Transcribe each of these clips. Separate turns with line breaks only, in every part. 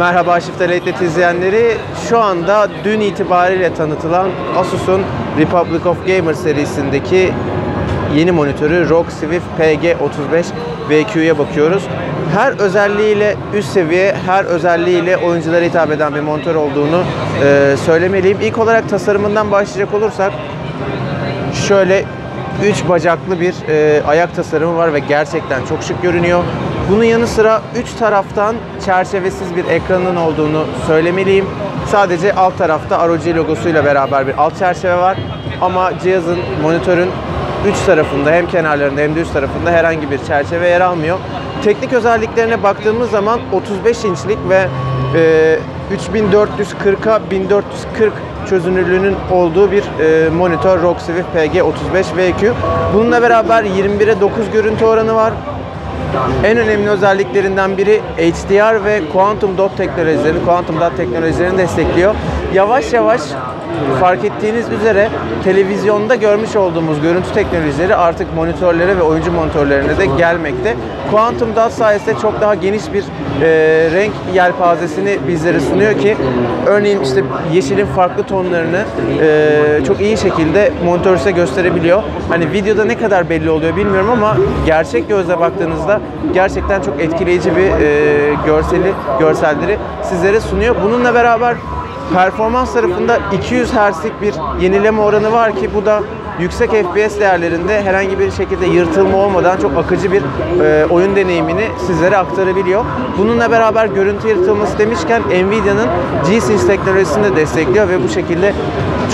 Merhaba Shift Late izleyenleri. Şu anda dün itibariyle tanıtılan Asus'un Republic of Gamer serisindeki yeni monitörü ROG Swift PG35 VQ'ya bakıyoruz. Her özelliğiyle üst seviye, her özelliğiyle oyunculara hitap eden bir monitör olduğunu e, söylemeliyim. İlk olarak tasarımından başlayacak olursak şöyle üç bacaklı bir e, ayak tasarımı var ve gerçekten çok şık görünüyor. Bunun yanı sıra üç taraftan çerçevesiz bir ekranın olduğunu söylemeliyim. Sadece alt tarafta ROG logosuyla beraber bir alt çerçeve var. Ama cihazın, monitörün üç tarafında hem kenarlarında hem de üst tarafında herhangi bir çerçeve yer almıyor. Teknik özelliklerine baktığımız zaman 35 inçlik ve e, 3440'a 1440 çözünürlüğünün olduğu bir e, monitör ROG Swift PG35 VQ. Bununla beraber 21'e 9 görüntü oranı var. En önemli özelliklerinden biri HDR ve Quantum Dot teknolojilerini, Quantum Dot teknolojilerini destekliyor. Yavaş yavaş fark ettiğiniz üzere televizyonda görmüş olduğumuz görüntü teknolojileri artık monitörlere ve oyuncu monitörlerine de gelmekte. Quantum Dot sayesinde çok daha geniş bir e, renk yelpazesini bizlere sunuyor ki örneğin işte yeşilin farklı tonlarını e, çok iyi şekilde monitör size gösterebiliyor. Hani videoda ne kadar belli oluyor bilmiyorum ama gerçek gözle baktığınızda gerçekten çok etkileyici bir e, görseli görselleri sizlere sunuyor. Bununla beraber performans tarafında 200 Hz'lik bir yenileme oranı var ki bu da yüksek FPS değerlerinde herhangi bir şekilde yırtılma olmadan çok akıcı bir e, oyun deneyimini sizlere aktarabiliyor. Bununla beraber görüntü yırtılması demişken Nvidia'nın G-Sync teknolojisini de destekliyor ve bu şekilde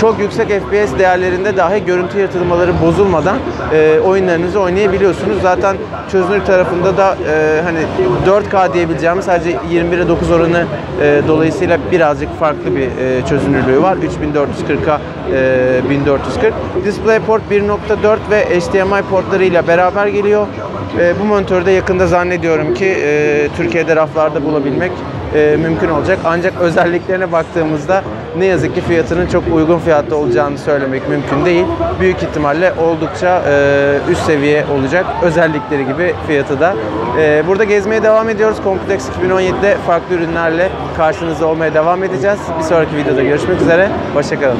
çok yüksek FPS değerlerinde dahi görüntü yırtılmaları bozulmadan e, oyunlarınızı oynayabiliyorsunuz. Zaten çözünürlük tarafında da e, hani 4K diyebileceğimiz sadece 21'e 9 oranı e, dolayısıyla birazcık farklı bir e, çözünürlüğü var. 3440'a e, 1440. DisplayPort 1.4 ve HDMI portlarıyla beraber geliyor. E, bu monitörü de yakında zannediyorum ki e, Türkiye'de raflarda bulabilmek e, mümkün olacak. Ancak özelliklerine baktığımızda ne yazık ki fiyatının çok uygun fiyatta olacağını söylemek mümkün değil. Büyük ihtimalle oldukça e, üst seviye olacak. Özellikleri gibi fiyatı da. E, burada gezmeye devam ediyoruz. Computex 2017'de farklı ürünlerle karşınızda olmaya devam edeceğiz. Bir sonraki videoda görüşmek üzere. Hoşçakalın.